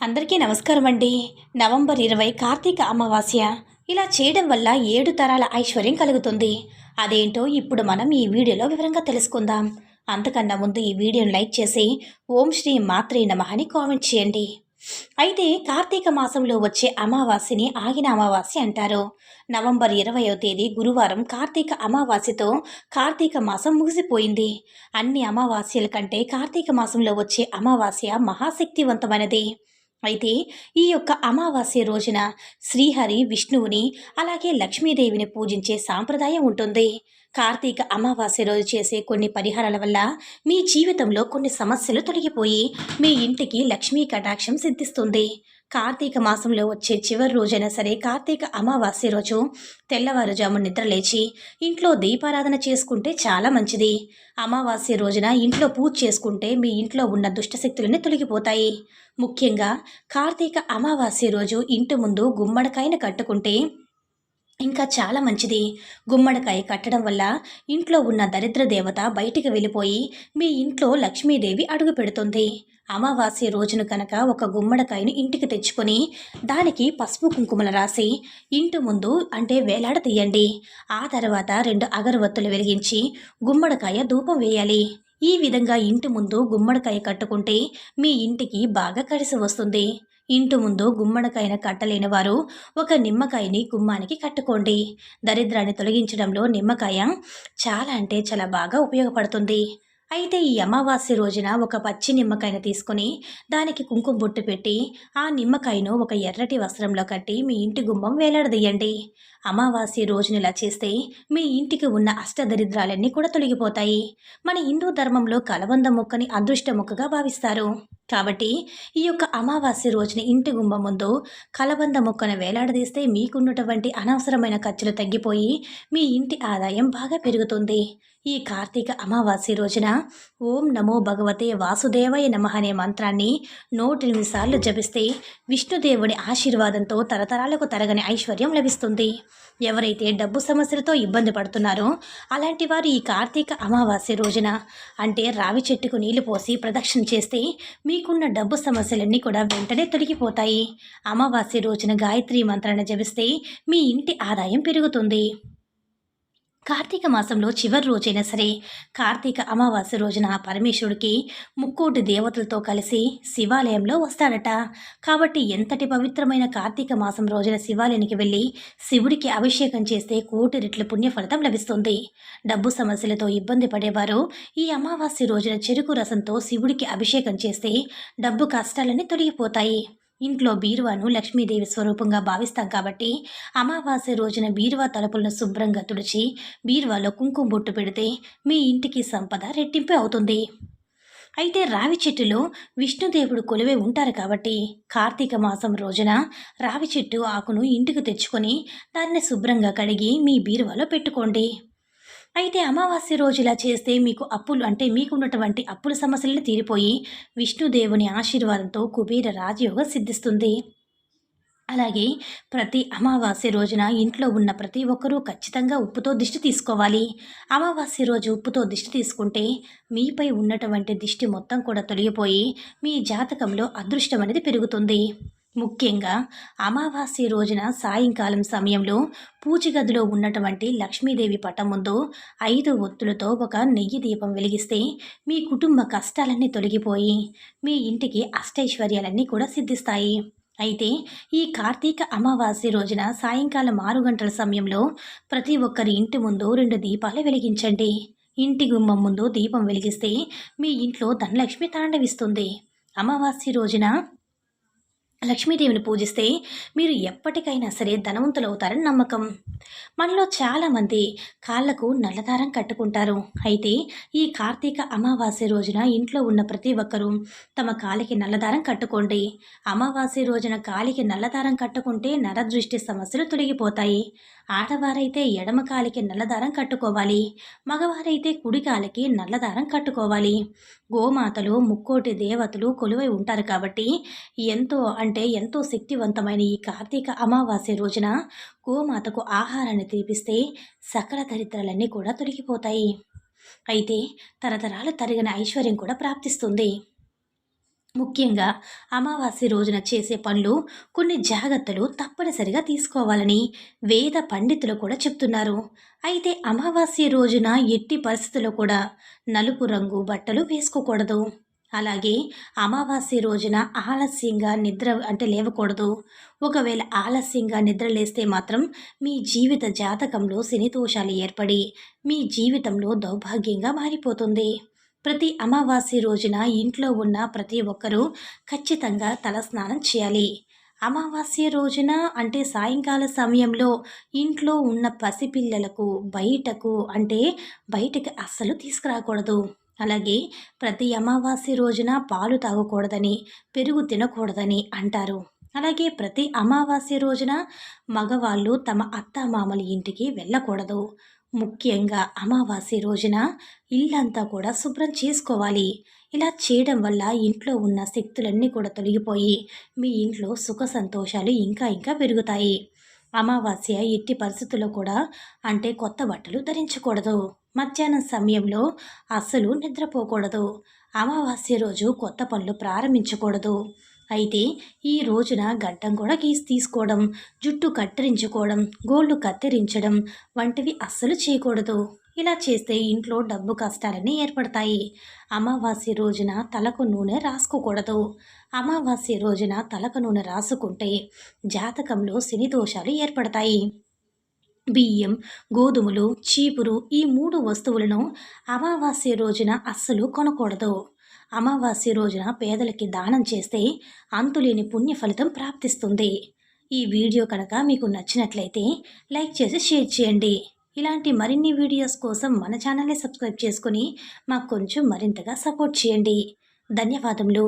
అందరికీ నమస్కారం అండి. నవంబర్ ఇరవై కార్తీక అమావాస్య. ఇలా చేయడం వల్ల ఏడు తరాల ఐశ్వర్యం కలుగుతుంది. అదేంటో ఇప్పుడు మనం ఈ వీడియోలో వివరంగా తెలుసుకుందాం. అంతకన్నా ముందు ఈ వీడియోను లైక్ చేసి ఓం శ్రీ మాత్రే నమః అని కామెంట్ చేయండి. అయితే కార్తీక మాసంలో వచ్చే అమావాస్యని ఆగిన అమావాస్య అంటారు. నవంబర్ ఇరవయో తేదీ గురువారం కార్తీక అమావాస్యతో కార్తీక మాసం ముగిసిపోయింది. అన్ని అమావాస్యల కంటే కార్తీక మాసంలో వచ్చే అమావాస్య మహాశక్తివంతమైనది. అయితే ఈ యొక్క అమావాస్య రోజున శ్రీహరి విష్ణువుని అలాగే లక్ష్మీదేవిని పూజించే సాంప్రదాయం ఉంటుంది. కార్తీక అమావాస్య రోజు చేసే కొన్ని పరిహారాల వల్ల మీ జీవితంలో కొన్ని సమస్యలు తొలగిపోయి మీ ఇంటికి లక్ష్మీ కటాక్షం సిద్ధిస్తుంది. కార్తీక మాసంలో వచ్చే చివరి రోజైనా సరే కార్తీక అమావాస్య రోజు తెల్లవారుజాము నిద్రలేచి ఇంట్లో దీపారాధన చేసుకుంటే చాలా మంచిది. అమావాస్య రోజున ఇంట్లో పూజ చేసుకుంటే మీ ఇంట్లో ఉన్న దుష్టశక్తులన్నీ తొలగిపోతాయి. ముఖ్యంగా కార్తీక అమావాస్య రోజు ఇంటి ముందు గుమ్మడికాయను కట్టుకుంటే ఇంకా చాలా మంచిది. గుమ్మడికాయ కట్టడం వల్ల ఇంట్లో ఉన్న దరిద్ర దేవత బయటికి వెళ్ళిపోయి మీ ఇంట్లో లక్ష్మీదేవి అడుగు పెడుతుంది. అమావాస్య రోజున కనుక ఒక గుమ్మడికాయను ఇంటికి తెచ్చుకొని దానికి పసుపు కుంకుమలు రాసి ఇంటి ముందు అంటే వేలాడ తీయండి. ఆ తర్వాత రెండు అగరవత్తులు వెలిగించి గుమ్మడికాయ ధూపం వేయాలి. ఈ విధంగా ఇంటి ముందు గుమ్మడికాయ కట్టుకుంటే మీ ఇంటికి బాగా కలిసి వస్తుంది. ఇంటి ముందు గుమ్మడికాయన కట్టలేని వారు ఒక నిమ్మకాయని గుమ్మానికి కట్టుకోండి. దరిద్రాన్ని తొలగించడంలో నిమ్మకాయ చాలా అంటే చాలా బాగా ఉపయోగపడుతుంది. అయితే ఈ అమావాస్య రోజున ఒక పచ్చి నిమ్మకాయను తీసుకొని దానికి కుంకుమ బొట్టు పెట్టి ఆ నిమ్మకాయను ఒక ఎర్రటి వస్త్రంలో కట్టి మీ ఇంటి గుమ్మం వేలాడదీయండి. అమావాస్య రోజున ఇలా చేస్తే మీ ఇంటికి ఉన్న అష్టదరిద్రాలన్నీ కూడా తొలగిపోతాయి. మన హిందూ ధర్మంలో కలబంద మొక్కని అదృష్ట మొక్కగా భావిస్తారు. కాబట్టి ఈ యొక్క అమావాస్య రోజున ఇంటి గుమ్మ ముందు కలబంద మొక్కను వేలాడదీస్తే మీకున్నటువంటి అనవసరమైన ఖర్చులు తగ్గిపోయి మీ ఇంటి ఆదాయం బాగా పెరుగుతుంది. ఈ కార్తీక అమావాస్య రోజున ఓం నమో భగవతే వాసుదేవయ నమ అనే మంత్రాన్ని నూటెనిమిది సార్లు జపిస్తే విష్ణుదేవుని ఆశీర్వాదంతో తరతరాలకు తరగని ఐశ్వర్యం లభిస్తుంది. ఎవరైతే డబ్బు సమస్యలతో ఇబ్బంది పడుతున్నారో అలాంటి వారు ఈ కార్తీక అమావాస్య రోజున అంటే రావి చెట్టుకు నీళ్ళు పోసి ప్రదక్షిణ చేస్తే మీకున్న డబ్బు సమస్యలన్నీ కూడా వెంటనే తొలగిపోతాయి. అమావాస్య రోజున గాయత్రి మంత్రాన్ని జపిస్తే మీ ఇంటి ఆదాయం పెరుగుతుంది. కార్తీక మాసంలో చివరి రోజైనా సరే కార్తీక అమావాస్య రోజున పరమేశ్వరుడికి ముక్కోటి దేవతలతో కలిసి శివాలయంలో వస్తాడట. కాబట్టి ఎంతటి పవిత్రమైన కార్తీక మాసం రోజున శివాలయానికి వెళ్ళి శివుడికి అభిషేకం చేస్తే కోటి రెట్ల పుణ్యఫలితం లభిస్తుంది. డబ్బు సమస్యలతో ఇబ్బంది పడేవారు ఈ అమావాస్య రోజున చెరుకు రసంతో శివుడికి అభిషేకం చేస్తే డబ్బు కష్టాలన్నీ తొలగిపోతాయి. ఇంట్లో బీరువాను లక్ష్మీదేవి స్వరూపంగా భావిస్తాం కాబట్టి అమావాస్య రోజున బీరువా తలుపులను శుభ్రంగా తుడిచి బీరువాలో కుంకుమ బొట్టు పెడితే మీ ఇంటికి సంపద రెట్టింపు అవుతుంది. అయితే రావి చెట్టులో విష్ణుదేవుడు కొలువే ఉంటారు కాబట్టి కార్తీక మాసం రోజున రావి చెట్టు ఆకును ఇంటికి తెచ్చుకొని దాన్ని శుభ్రంగా కడిగి మీ బీరువాలో పెట్టుకోండి. అయితే అమావాస్య రోజు ఇలా చేస్తే మీకు అప్పులు అంటే మీకున్నటువంటి అప్పుల సమస్యలను తీరిపోయి విష్ణుదేవుని ఆశీర్వాదంతో కుబేర రాజయోగం సిద్ధిస్తుంది. అలాగే ప్రతి అమావాస్య రోజున ఇంట్లో ఉన్న ప్రతి ఒక్కరూ ఖచ్చితంగా ఉప్పుతో దిష్టి తీసుకోవాలి. అమావాస్య రోజు ఉప్పుతో దిష్టి తీసుకుంటే మీపై ఉన్నటువంటి దిష్టి మొత్తం కూడా తొలగిపోయి మీ జాతకంలో అదృష్టం అనేది పెరుగుతుంది. ముఖ్యంగా అమావాస్య రోజున సాయంకాలం సమయంలో పూజగదిలో ఉన్నటువంటి లక్ష్మీదేవి పటం ముందు ఐదు ఒత్తులతో ఒక నెయ్యి దీపం వెలిగిస్తే మీ కుటుంబ కష్టాలన్నీ తొలగిపోయి మీ ఇంటికి అష్టైశ్వర్యాలన్నీ కూడా సిద్ధిస్తాయి. అయితే ఈ కార్తీక అమావాస్య రోజున సాయంకాలం ఆరు గంటల సమయంలో ప్రతి ఒక్కరి ఇంటి ముందు రెండు దీపాలు వెలిగించండి. ఇంటి గుమ్మం ముందు దీపం వెలిగిస్తే మీ ఇంట్లో ధనలక్ష్మి తాండవిస్తుంది. అమావాస్య రోజున లక్ష్మీదేవిని పూజిస్తే మీరు ఎప్పటికైనా సరే ధనవంతులవుతారని నమ్మకం. మనలో చాలామంది కాళ్ళకు నల్లదారం కట్టుకుంటారు. అయితే ఈ కార్తీక అమావాస్య రోజున ఇంట్లో ఉన్న ప్రతి ఒక్కరూ తమ కాలికి నల్లదారం కట్టుకోండి. అమావాస్య రోజున కాలికి నల్లదారం కట్టుకుంటే నరదృష్టి సమస్యలు తొలగిపోతాయి. ఆడవారైతే ఎడమ కాలికి నల్లదారం కట్టుకోవాలి మగవారైతే కుడి కాలికి నల్లదారం కట్టుకోవాలి. గోమాతలు ముక్కోటి దేవతలు కొలువై ఉంటారు కాబట్టి ఎంతో అంటే ఎంతో శక్తివంతమైన ఈ కార్తీక అమావాస్య రోజున గోమాతకు ఆహారాన్ని తీపిస్తే సకల దరిద్రాలన్నీ కూడా తొలగిపోతాయి. అయితే తరతరాలు తరిగిన ఐశ్వర్యం కూడా ప్రాప్తిస్తుంది. ముఖ్యంగా అమావాస్య రోజున చేసే పనులు కొన్ని జాగ్రత్తలు తప్పనిసరిగా తీసుకోవాలని వేద పండితులు కూడా చెప్తున్నారు. అయితే అమావాస్య రోజున ఎట్టి పరిస్థితుల్లో కూడా నలుపు రంగు బట్టలు వేసుకోకూడదు. అలాగే అమావాస్య రోజున ఆలస్యంగా నిద్ర అంటే లేవకూడదు. ఒకవేళ ఆలస్యంగా నిద్ర లేస్తే మాత్రం మీ జీవిత జాతకంలో శనిదోషాలు ఏర్పడి మీ జీవితంలో దౌర్భాగ్యంగా మారిపోతుంది. ప్రతి అమావాస్య రోజున ఇంట్లో ఉన్న ప్రతి ఒక్కరూ ఖచ్చితంగా తలస్నానం చేయాలి. అమావాస్య రోజున అంటే సాయంకాల సమయంలో ఇంట్లో ఉన్న పసిపిల్లలకు బయటకు అంటే బయటకు అస్సలు తీసుకురాకూడదు. అలాగే ప్రతి అమావాస్య రోజున పాలు తాగకూడదని పెరుగు తినకూడదని అంటారు. అలాగే ప్రతి అమావాస్య రోజున మగవాళ్ళు తమ అత్తామామల ఇంటికి వెళ్ళకూడదు. ముఖ్యంగా అమావాస్య రోజున ఇల్లంతా కూడా శుభ్రం చేసుకోవాలి. ఇలా చేయడం వల్ల ఇంట్లో ఉన్న శక్తులన్నీ కూడా తొలగిపోయి మీ ఇంట్లో సుఖ సంతోషాలు ఇంకా ఇంకా పెరుగుతాయి. అమావాస్య ఎట్టి పరిస్థితుల్లో కూడా అంటే కొత్త బట్టలు ధరించకూడదు. మధ్యాహ్నం సమయంలో అస్సలు నిద్రపోకూడదు. అమావాస్య రోజు కొత్త పనులు ప్రారంభించకూడదు. అయితే ఈ రోజున గడ్డం కూడా గీసి తీసుకోవడం జుట్టు కత్తిరించుకోవడం గోళ్ళు కత్తిరించడం వంటివి అస్సలు చేయకూడదు. ఇలా చేస్తే ఇంట్లో డబ్బు కష్టాలన్నీ ఏర్పడతాయి. అమావాస్య రోజున తలకు నూనె రాసుకోకూడదు. అమావాస్య రోజున తలకు నూనె రాసుకుంటే జాతకంలో శని దోషాలు ఏర్పడతాయి. బియ్యం గోధుమలు చీపురు ఈ మూడు వస్తువులను అమావాస్య రోజున అస్సలు కొనకూడదు. అమావాస్య రోజున పేదలకి దానం చేస్తే అంతులేని పుణ్య ఫలితం ప్రాప్తిస్తుంది. ఈ వీడియో కనుక మీకు నచ్చినట్లయితే లైక్ చేసి షేర్ చేయండి. ఇలాంటి మరిన్ని వీడియోస్ కోసం మన ఛానల్ని సబ్స్క్రైబ్ చేసుకొని మాకు కొంచెం మరింతగా సపోర్ట్ చేయండి. ధన్యవాదములు.